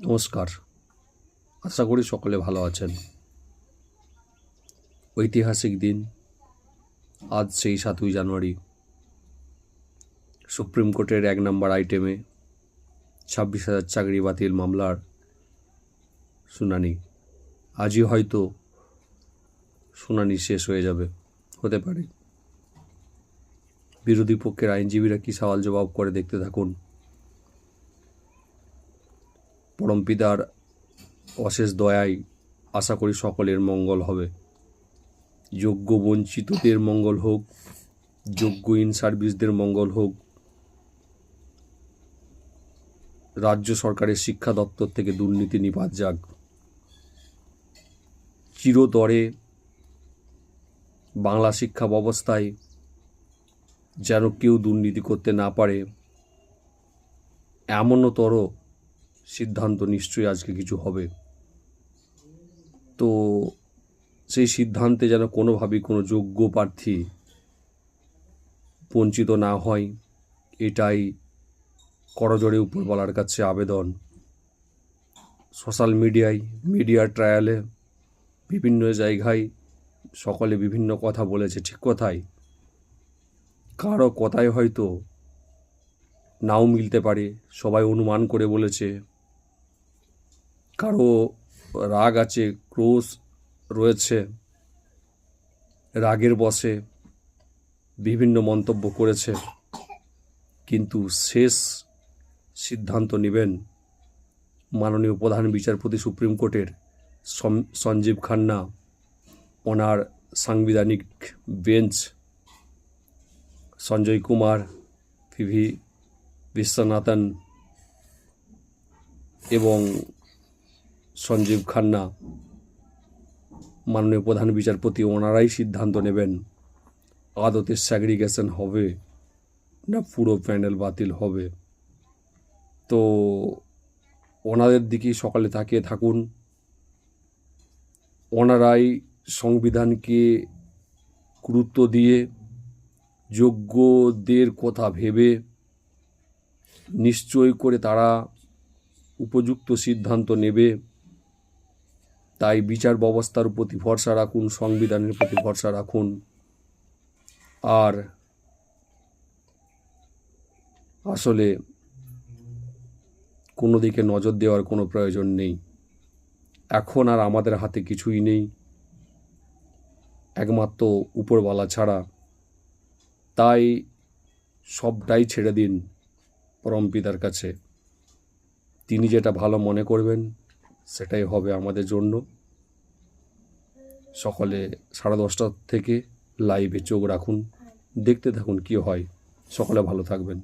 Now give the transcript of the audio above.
নমস্কার। আশা করি সকলে ভালো আছেন। ঐতিহাসিক দিন, আজ সেই সাতই জানুয়ারি। সুপ্রিম কোর্টের এক নম্বর আইটেমে ছাব্বিশ হাজার চাকরি বাতিল মামলার শুনানি। আজই হয়তো শুনানি শেষ হয়ে যাবে, হতে পারে। বিরোধী পক্ষের আইনজীবীরা কী সওয়াল জবাব করে দেখতে থাকুন। পরমপিতার অশেষ দয়ায় আশা করি সকলের মঙ্গল হবে। যোগ্য বঞ্চিতদের মঙ্গল হোক, যোগ্য ইন সার্ভিসদের মঙ্গল হোক, রাজ্য সরকারের শিক্ষা দপ্তর থেকে দুর্নীতি নিপাত যাক। চিরতরে বাংলা শিক্ষা ব্যবস্থায় যেন কেউ দুর্নীতি করতে না পারে, এমনতর সিদ্ধান্ত নিশ্চয়ই আজকে কিছু হবে। তো সেই সিদ্ধান্তে যেন কোনোভাবেই কোনো যোগ্য প্রার্থী বঞ্চিত না হয়, এটাই করজোড়ে উপরওয়ালার কাছে আবেদন। সোশ্যাল মিডিয়ায়, মিডিয়ার ট্রায়ালে, বিভিন্ন জায়গায় সকলে বিভিন্ন কথা বলেছে, ঠিক কথাই। কারও কথায় হয়তো নাও মিলতে পারে, সবাই অনুমান করে বলেছে। কারও রাগ আছে, ক্রোশ রয়েছে, রাগের বসে বিভিন্ন মন্তব্য করেছে, কিন্তু শেষ সিদ্ধান্ত নেবেন মাননীয় প্রধান বিচারপতি সুপ্রিম কোর্টের সঞ্জীব খান্না, ওনার সাংবিধানিক বেঞ্চ, সঞ্জয় কুমার পিভি বিশ্বনাথন এবং সঞ্জীব খান্না, মাননীয় প্রধান বিচারপতি, ওনারাই সিদ্ধান্ত নেবেন, আদতে স্যাগ্রিগেশন হবে না পুরো প্যানেল বাতিল হবে। তো ওনাদের দিকেই সকালে তাকিয়ে থাকুন। ওনারাই সংবিধানকে গুরুত্ব দিয়ে যোগ্যদের কথা ভেবে নিশ্চয় করে তারা উপযুক্ত সিদ্ধান্ত নেবে। তাই বিচার ব্যবস্থার প্রতি ভরসা রাখুন, সংবিধানের প্রতি ভরসা রাখুন। আর আসলে কোনো দিকে নজর দেওয়ার কোনো প্রয়োজন নেই। এখন আর আমাদের হাতে কিছুই নেই। একমাত্র উপরওয়ালা ছাড়া। তাই সবটাই ছেড়ে দিন পরমপিতার কাছে। তিনি যেটা ভালো মনে করবেন সেটাই হবে আমাদের জন্য। সকালে সাড়ে দশটা থেকে লাইভে চোখ রাখুন, দেখতে থাকুন কি হয়। সকালে ভালো থাকবেন।